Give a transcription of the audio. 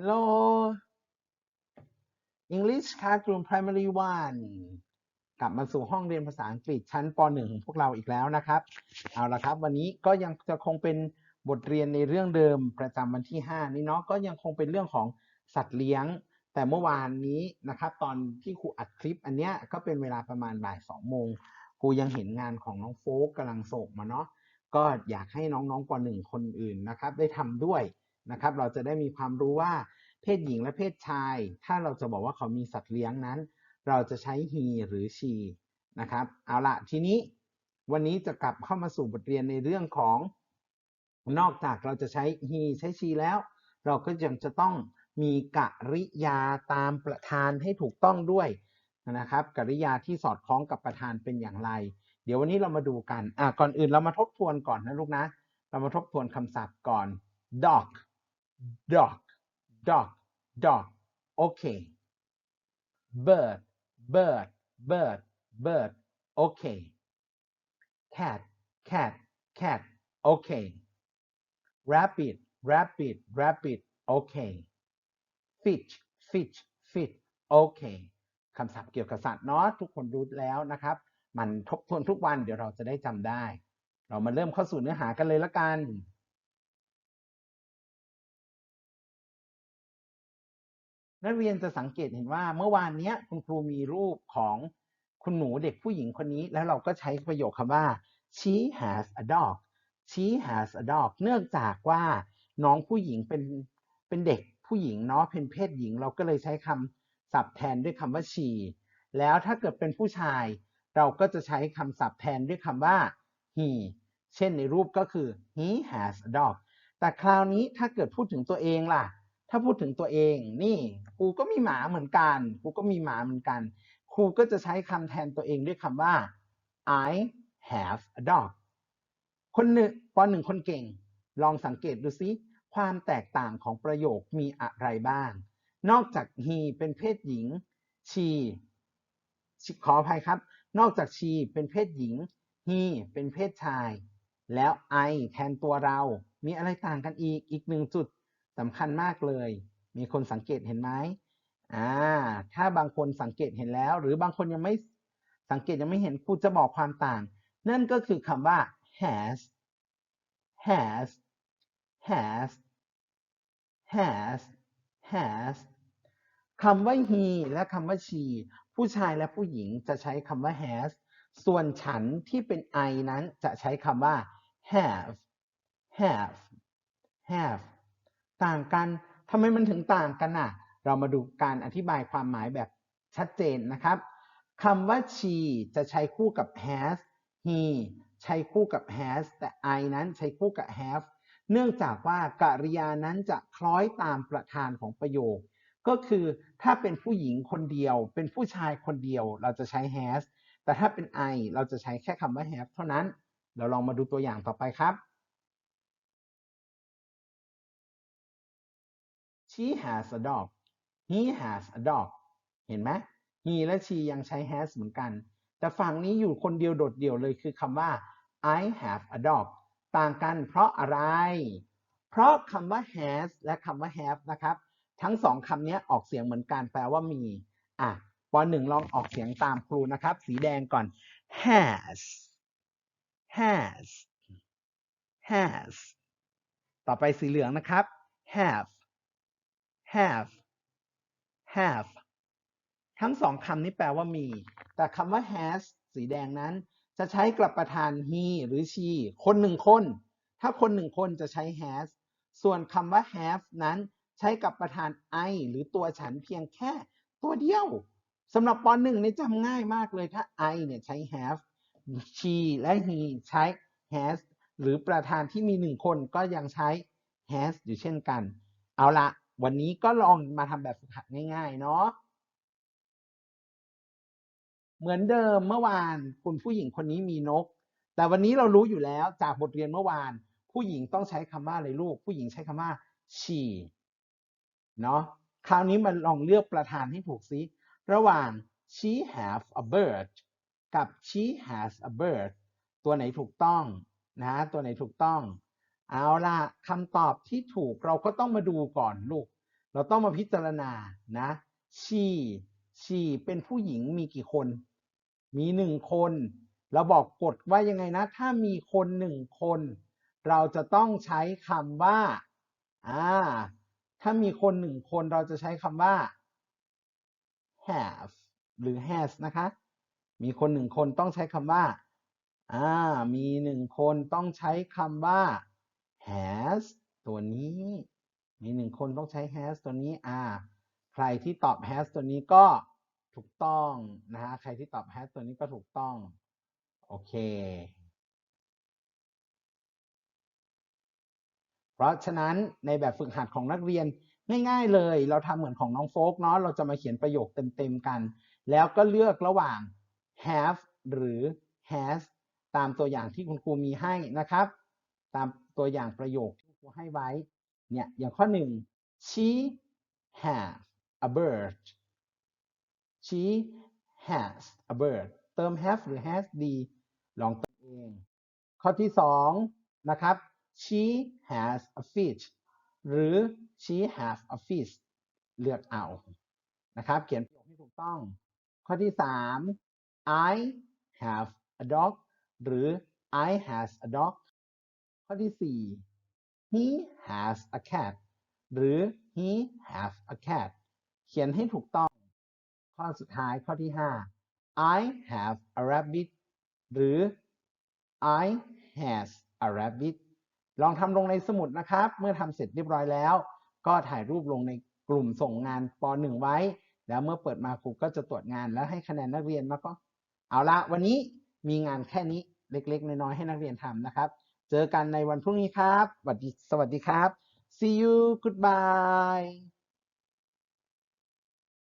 Hello English Classroom Primary One กลับมาสู่ห้องเรียนภาษาอังกฤษชั้นป .1 ของพวกเราอีกแล้วนะครับ เอาละครับ วันนี้ก็ยังจะคงเป็นบทเรียนในเรื่องเดิมประจำวันที่ 5 นี้เนาะ ก็ยังคงเป็นเรื่องของสัตว์เลี้ยง แต่เมื่อวานนี้นะครับ ตอนที่ครูอัดคลิปอันเนี้ยก็เป็นเวลาประมาณบ่ายสองโมง ครูยังเห็นงานของน้องโฟกกำลังส่งมาเนาะ ก็อยากให้น้องๆป .1 คนอื่นนะครับ ได้ทำด้วย นะครับ เราจะได้มีความรู้ว่าเพศหญิงและเพศชาย ถ้าเราจะบอกว่าเขามีสัตว์เลี้ยงนั้น เราจะใช้ he หรือ she นะครับ เอาละทีนี้วันนี้จะกลับเข้ามาสู่บทเรียนในเรื่องของนอกจากเราจะใช้ he ใช้ she แล้ว เราก็ยังจะต้องมีกริยาตามประธานให้ถูกต้องด้วยนะครับ กริยาที่สอดคล้องกับประธานเป็นอย่างไร เดี๋ยววันนี้เรามาดูกันอะก่อนอื่นเรามาทบทวนก่อนนะลูกนะ เรามาทบทวนคำศัพท์ก่อน dog dog dog dog โอเค bird bird bird bird โอเค cat cat cat โอเค rabbit rabbit rabbit โอเค fish fish fish โอเคคำศัพท์เกี่ยวกับสัตว์เนาะทุกคนรู้แล้วนะครับ มันทบทวนทุกวันเดี๋ยวเราจะได้จำได้ เรามาเริ่มเข้าสู่เนื้อหากันเลยละกัน นักเรียนจะสังเกตเห็นว่าเมื่อวานนี้คุณครูมีรูปของคุณหนูเด็กผู้หญิงคนนี้ แล้วเราก็ใช้ประโยคคำว่า she has a dog she has a dog เนื่องจากว่าน้องผู้หญิงเป็นเป็นเด็กผู้หญิงเนาะเป็นเพศหญิง เราก็เลยใช้คำศัพท์แทนด้วยคำว่า she แล้วถ้าเกิดเป็นผู้ชาย เราก็จะใช้คำศัพท์แทนด้วยคำว่า he เช่นในรูปก็คือ he has a dog แต่คราวนี้ถ้าเกิดพูดถึงตัวเองล่ะ ถ้าพูดถึงตัวเอง นี่ครูก็มีหมาเหมือนกันครูก็มีหมาเหมือนกันครูก็จะใช้คำแทนตัวเองด้วยคำว่า I have a dog คนหนึ่งปหนึ่งคนเก่ง ลองสังเกตดูซิความแตกต่างของประโยคมีอะไรบ้าง นอกจาก he เป็นเพศหญิง she ขออภัยครับ นอกจาก she เป็นเพศหญิง he เป็นเพศชาย แล้ว I แทนตัวเรา มีอะไรต่างกันอีก อีกหนึ่งจุด สำคัญมากเลย มีคนสังเกตเห็นไหมอ่า ถ้าบางคนสังเกตเห็นแล้ว หรือบางคนยังไม่สังเกตยังไม่เห็นครูจะบอกความต่าง นั่นก็คือคำว่า has has has has has คำว่า he และคำว่า she ผู้ชายและผู้หญิงจะใช้คำว่า has ส่วนฉันที่เป็น I นั้นจะใช้คำว่า have have have ต่างกันทำไมมันถึงต่างกันน่ะ เรามาดูการอธิบายความหมายแบบชัดเจนนะครับคำว่า she จะใช้คู่กับ has he ใช้คู่กับ has แต่ I นั้นใช้คู่กับ have เนื่องจากว่ากริยานั้นจะคล้อยตามประธานของประโยค ก็คือถ้าเป็นผู้หญิงคนเดียว เป็นผู้ชายคนเดียว เราจะใช้ has แต่ถ้าเป็น I เราจะใช้แค่คำว่า have เท่านั้น เราลองมาดูตัวอย่างต่อไปครับ she has a dog he has a dog เห็นไหม he และ she ยังใช้ has เหมือนกัน แต่ฝั่งนี้อยู่คนเดียวโดดเดี่ยวเลยคือคำว่า I have a dog ต่างกันเพราะอะไร เพราะคำว่า has และคำว่า have นะครับ ทั้งสองคำนี้ออกเสียงเหมือนกันแปลว่ามี อะปหนึ่งลองออกเสียงตามครูนะครับ สีแดงก่อน has has has ต่อไปสีเหลืองนะครับ have have have ทั้งสองคำนี้แปลว่ามี แต่คำว่า has สีแดงนั้น จะใช้กับประธาน he หรือ she คนหนึ่งคน ถ้าคนหนึ่งคนจะใช้ has ส่วนคำว่า have นั้นใช้กับประธาน I หรือตัวฉันเพียงแค่ตัวเดียวสำหรับปหนึ่งนี่จำง่ายมากเลยถ้า I เนี่ยใช้ have she และ he ใช้ has หรือประธานที่มีหนึ่งคนก็ยังใช้ has อยู่เช่นกัน เอาละ วันนี้ก็ลองมาทำแบบฝึกหัดง่าย ๆ เนาะเหมือนเดิมเมื่อวานคุณผู้หญิงคนนี้มีนก แต่วันนี้เรารู้อยู่แล้วจากบทเรียนเมื่อวาน ผู้หญิงต้องใช้คำว่าอะไรลูก ผู้หญิงใช้คำว่า she เนาะคราวนี้มันลองเลือกประธานให้ถูกซิระหว่าง she have a bird กับ she has a bird ตัวไหนถูกต้องนะตัวไหนถูกต้อง เอาล่ะคำตอบที่ถูกเราก็ต้องมาดูก่อนลูก เราต้องมาพิจารณานะ she she เป็นผู้หญิงมีกี่คน มีหนึ่งคน เราบอกกฎว่ายังไงนะ ถ้ามีคนหนึ่งคน เราจะต้องใช้คำว่าอ่าถ้ามีคนหนึ่งคนเราจะใช้คำว่า have หรือ has นะคะ มีคนหนึ่งคนต้องใช้คำว่าอ่ามีหนึ่งคนต้องใช้คำว่า has ตัวนี้ มีหนึ่งคนต้องใช้ has ตัวนี้อ่าใครที่ตอบ has ตัวนี้ก็ถูกต้องนะฮะใครที่ตอบ has ตัวนี้ก็ถูกต้อง โอเค เพราะฉะนั้นในแบบฝึกหัดของนักเรียนง่ายๆเลย เราทำเหมือนของน้องโฟกเนาะเราจะมาเขียนประโยคเต็มๆกัน แล้วก็เลือกระหว่าง have หรือ has ตามตัวอย่างที่คุณครูมีให้นะครับ ตาม ตัวอย่างประโยคที่ครูให้ไว้เนี่ยอย่างข้อหนึ่ง she has a bird she has a bird เติม have หรือ has ดีลองเติมเอง ข้อที่สองนะครับ she has a fish หรือ she has a fish เลือกเอานะครับ เขียนประโยคให้ถูกต้อง ข้อที่สาม I have a dog หรือ I has a dog ข้อที่สี่ he has a cat หรือ he has a cat เขียนให้ถูกต้อง ข้อสุดท้ายข้อที่ห้า I have a rabbit หรือ I has a rabbit ลองทำลงในสมุดนะครับ เมื่อทำเสร็จเรียบร้อยแล้ว ก็ถ่ายรูปลงในกลุ่มส่งงานป .1 ไว้ แล้วเมื่อเปิดมาครูก็จะตรวจงานแล้วให้คะแนนนักเรียนมาก็ เอาละวันนี้มีงานแค่นี้เล็กๆ น้อยๆให้นักเรียนทำนะครับ เจอกันในวันพรุ่งนี้ครับสวัสดีสวัสดีครับ see you goodbye